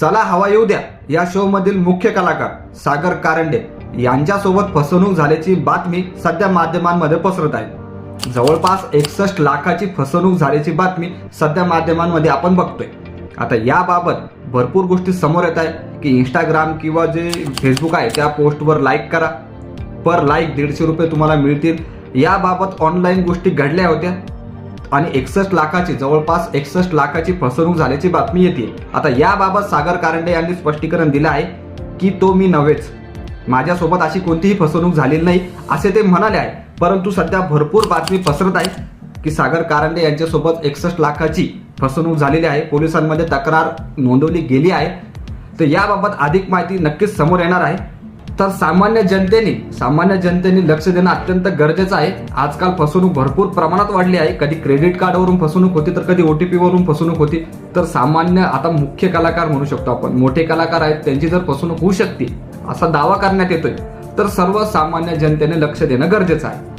चला हवा येऊ द्या. या शो मधील मुख्य कलाकार सागर कारंडे यांच्यासोबत फसवणूक झाल्याची बातमी सध्या माध्यमांमध्ये पसरत आहे. जवळपास एकसष्ट लाखाची फसवणूक झाल्याची बातमी सध्या माध्यमांमध्ये आपण बघतोय. आता याबाबत भरपूर गोष्टी समोर येत आहे की इंस्टाग्राम किंवा जे फेसबुक आहे त्या पोस्टवर लाईक करा. पर लाईक दीडशे रुपये तुम्हाला मिळतील. याबाबत ऑनलाईन गोष्टी घडल्या होत्या. आणि एकसष्ट लाखाची जवळपास एकसष्ट लाखाची फसवणूक झाल्याची बातमी येते. आता याबाबत सागर कारंडे यांनी स्पष्टीकरण दिलं आहे की तो मी नव्हेच. माझ्यासोबत अशी कोणतीही फसवणूक झालेली नाही असे ते म्हणाले आहे. परंतु सध्या भरपूर बातमी पसरत आहे की सागर कारंडे यांच्यासोबत एकसष्ट लाखाची फसवणूक झालेली आहे. पोलिसांमध्ये तक्रार नोंदवली गेली आहे. तर याबाबत अधिक माहिती नक्कीच समोर येणार आहे. तर सामान्य जनतेने सामान्य जनतेने लक्ष देणं अत्यंत गरजेचं आहे. आजकाल फसवणूक भरपूर प्रमाणात वाढली आहे. कधी क्रेडिट कार्डवरून फसवणूक होती तर कधी ओटीपी वरून फसवणूक होती. तर सामान्य आता मुख्य कलाकार म्हणू शकतो आपण. मोठे कलाकार आहेत त्यांची जर फसवणूक होऊ शकते असा दावा करण्यात येतोय. तर सर्वसामान्य जनतेने लक्ष देणं गरजेचं आहे.